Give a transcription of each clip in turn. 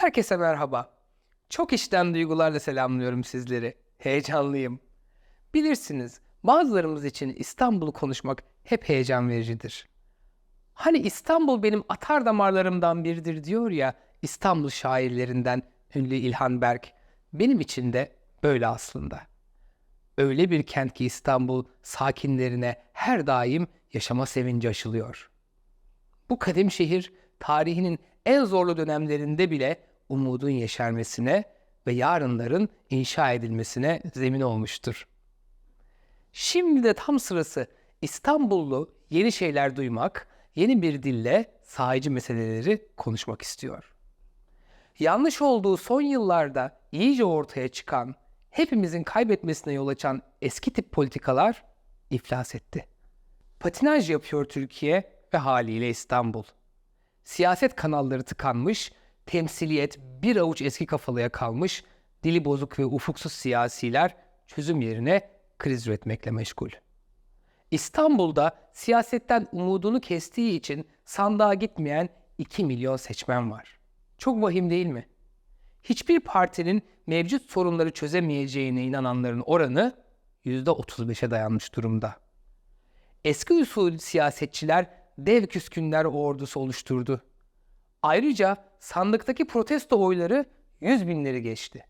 Herkese merhaba. Çok içten duygularla selamlıyorum sizleri. Heyecanlıyım. Bilirsiniz, bazılarımız için İstanbul'u konuşmak hep heyecan vericidir. Hani İstanbul benim atar damarlarımdan biridir diyor ya İstanbul şairlerinden ünlü İlhan Berk. Benim için de böyle aslında. Öyle bir kent ki İstanbul sakinlerine her daim yaşama sevinci aşılıyor. Bu kadim şehir tarihinin en zorlu dönemlerinde bile umudun yeşermesine ve yarınların inşa edilmesine zemin olmuştur. Şimdi de tam sırası İstanbullu yeni şeyler duymak, yeni bir dille sahici meseleleri konuşmak istiyor. Yanlış olduğu son yıllarda iyice ortaya çıkan, hepimizin kaybetmesine yol açan eski tip politikalar iflas etti. Patinaj yapıyor Türkiye ve haliyle İstanbul. Siyaset kanalları tıkanmış, temsiliyet bir avuç eski kafalıya kalmış, dili bozuk ve ufuksuz siyasiler çözüm yerine kriz üretmekle meşgul. İstanbul'da siyasetten umudunu kestiği için sandığa gitmeyen 2 milyon seçmen var. Çok vahim değil mi? Hiçbir partinin mevcut sorunları çözemeyeceğine inananların oranı %35'e dayanmış durumda. Eski usul siyasetçiler dev küskünler ordusu oluşturdu. Ayrıca sandıktaki protesto oyları yüz binleri geçti.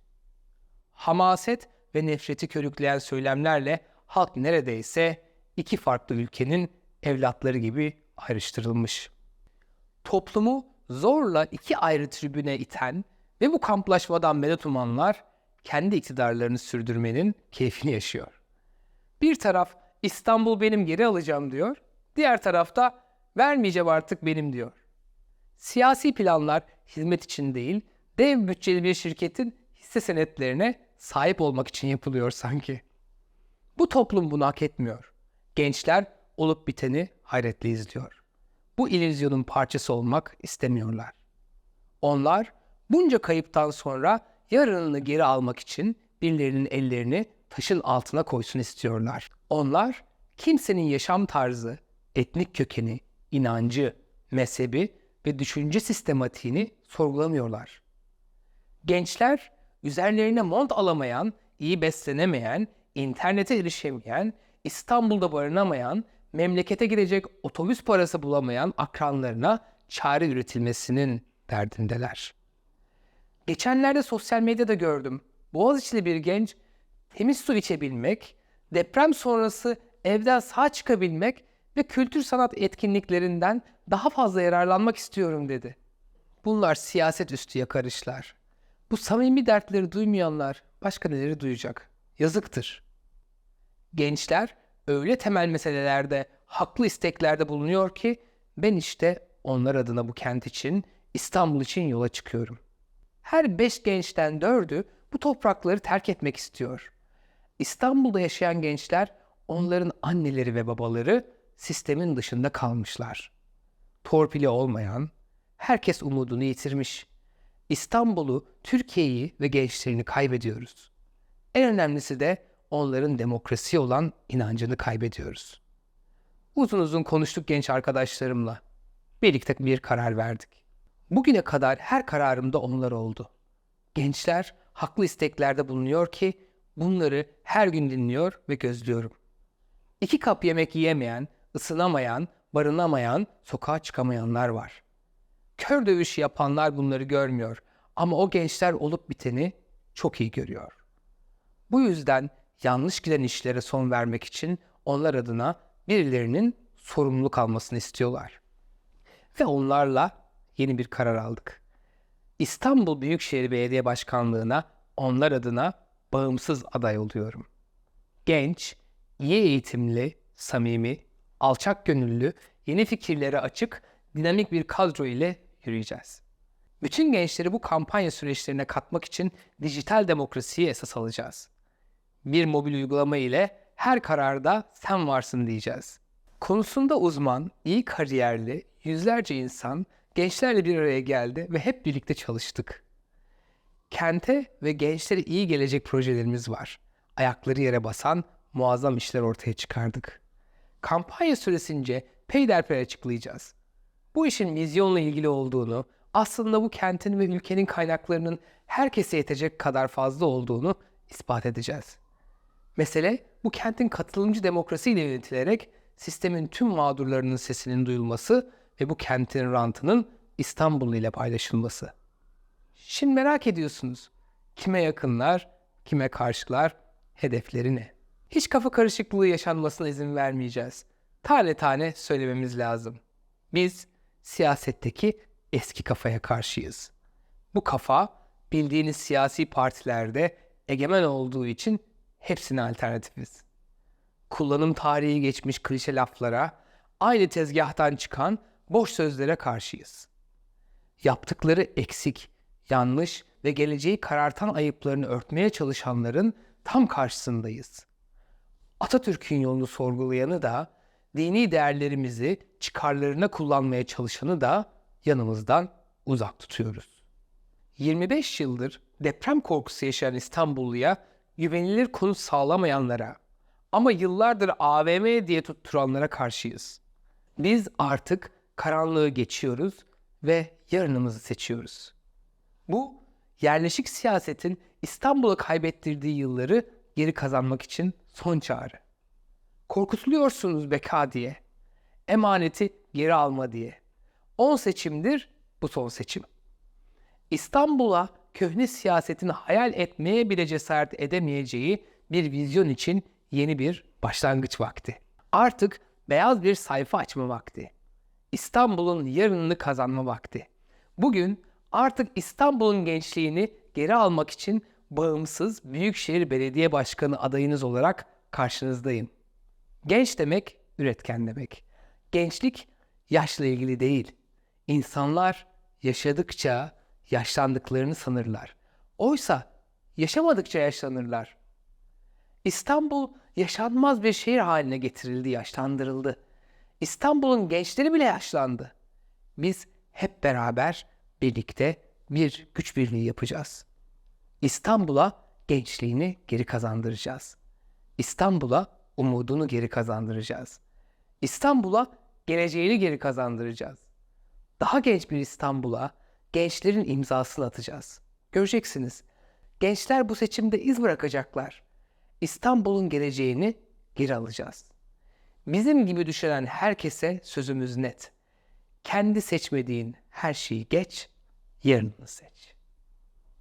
Hamaset ve nefreti körükleyen söylemlerle halk neredeyse iki farklı ülkenin evlatları gibi ayrıştırılmış. Toplumu zorla iki ayrı tribüne iten ve bu kamplaşmadan medet umanlar kendi iktidarlarını sürdürmenin keyfini yaşıyor. Bir taraf İstanbul benim geri alacağım diyor, diğer tarafta vermeyeceğim artık benim diyor. Siyasi planlar hizmet için değil, dev bütçeli bir şirketin hisse senetlerine sahip olmak için yapılıyor sanki. Bu toplum bunu hak etmiyor. Gençler olup biteni hayretle izliyor. Bu illüzyonun parçası olmak istemiyorlar. Onlar bunca kayıptan sonra yarınını geri almak için birilerinin ellerini taşın altına koysun istiyorlar. Onlar kimsenin yaşam tarzı, etnik kökeni, inancı, mezhebi ve düşünce sistematiğini sorgulamıyorlar. Gençler üzerlerine mont alamayan, iyi beslenemeyen, internete erişemeyen, İstanbul'da barınamayan, memlekete gidecek otobüs parası bulamayan akranlarına çare üretilmesinin derdindeler. Geçenlerde sosyal medyada gördüm. Boğaziçi'li bir genç temiz su içebilmek, deprem sonrası evden sağ çıkabilmek ve kültür sanat etkinliklerinden daha fazla yararlanmak istiyorum dedi. Bunlar siyaset üstü yakarışlar. Bu samimi dertleri duymayanlar başka neleri duyacak? Yazıktır. Gençler öyle temel meselelerde haklı isteklerde bulunuyor ki ben işte onlar adına bu kent için, İstanbul için yola çıkıyorum. Her beş gençten dördü bu toprakları terk etmek istiyor. İstanbul'da yaşayan gençler onların anneleri ve babaları sistemin dışında kalmışlar. Torpili olmayan, herkes umudunu yitirmiş. İstanbul'u, Türkiye'yi ve gençlerini kaybediyoruz. En önemlisi de onların demokrasi olan inancını kaybediyoruz. Uzun uzun konuştuk genç arkadaşlarımla. Birlikte bir karar verdik. Bugüne kadar her kararımda onlar oldu. Gençler haklı isteklerde bulunuyor ki bunları her gün dinliyor ve gözlüyorum. İki kap yemek yiyemeyen, ısınamayan, barınamayan, sokağa çıkamayanlar var. Kör dövüşü yapanlar bunları görmüyor ama o gençler olup biteni çok iyi görüyor. Bu yüzden yanlış giden işlere son vermek için onlar adına birilerinin sorumluluk almasını istiyorlar. Ve onlarla yeni bir karar aldık. İstanbul Büyükşehir Belediye Başkanlığı'na onlar adına bağımsız aday oluyorum. Genç, iyi eğitimli, samimi, alçak gönüllü, yeni fikirlere açık, dinamik bir kadro ile yürüyeceğiz. Bütün gençleri bu kampanya süreçlerine katmak için dijital demokrasiyi esas alacağız. Bir mobil uygulama ile her kararda sen varsın diyeceğiz. Konusunda uzman, iyi kariyerli, yüzlerce insan gençlerle bir araya geldi ve hep birlikte çalıştık. Kente ve gençlere iyi gelecek projelerimiz var. Ayakları yere basan muazzam işler ortaya çıkardık. Kampanya süresince peyderpey açıklayacağız. Bu işin vizyonla ilgili olduğunu, aslında bu kentin ve ülkenin kaynaklarının herkese yetecek kadar fazla olduğunu ispat edeceğiz. Mesele bu kentin katılımcı demokrasiyle yönetilerek sistemin tüm mağdurlarının sesinin duyulması ve bu kentin rantının İstanbul ile paylaşılması. Şimdi merak ediyorsunuz. Kime yakınlar, kime karşılar, hedefleri ne? Hiç kafa karışıklığı yaşanmasına izin vermeyeceğiz. Tane tane söylememiz lazım. Biz siyasetteki eski kafaya karşıyız. Bu kafa bildiğiniz siyasi partilerde egemen olduğu için hepsine alternatifiz. Kullanım tarihi geçmiş klişe laflara, aynı tezgahtan çıkan boş sözlere karşıyız. Yaptıkları eksik, yanlış ve geleceği karartan ayıplarını örtmeye çalışanların tam karşısındayız. Atatürk'ün yolunu sorgulayanı da, dini değerlerimizi çıkarlarına kullanmaya çalışanı da yanımızdan uzak tutuyoruz. 25 yıldır deprem korkusu yaşayan İstanbulluya güvenilir konut sağlamayanlara ama yıllardır AVM diye tutturanlara karşıyız. Biz artık karanlığı geçiyoruz ve yarınımızı seçiyoruz. Bu yerleşik siyasetin İstanbul'a kaybettirdiği yılları geri kazanmak için son çağrı. Korkutuluyorsunuz beka diye. Emaneti geri alma diye. 10 seçimdir bu son seçim. İstanbul'a köhne siyasetin hayal etmeye bile cesaret edemeyeceği bir vizyon için yeni bir başlangıç vakti. Artık beyaz bir sayfa açma vakti. İstanbul'un yarınını kazanma vakti. Bugün artık İstanbul'un gençliğini geri almak için bağımsız Büyükşehir Belediye Başkanı adayınız olarak karşınızdayım. Genç demek üretken demek. Gençlik yaşla ilgili değil. İnsanlar yaşadıkça yaşlandıklarını sanırlar. Oysa yaşamadıkça yaşlanırlar. İstanbul yaşanmaz bir şehir haline getirildi, yaşlandırıldı. İstanbul'un gençleri bile yaşlandı. Biz hep beraber birlikte bir güç birliği yapacağız. İstanbul'a gençliğini geri kazandıracağız. İstanbul'a umudunu geri kazandıracağız. İstanbul'a geleceğini geri kazandıracağız. Daha genç bir İstanbul'a gençlerin imzasını atacağız. Göreceksiniz. Gençler bu seçimde iz bırakacaklar. İstanbul'un geleceğini geri alacağız. Bizim gibi düşünen herkese sözümüz net. Kendi seçmediğin her şeyi geç, yarınını seç.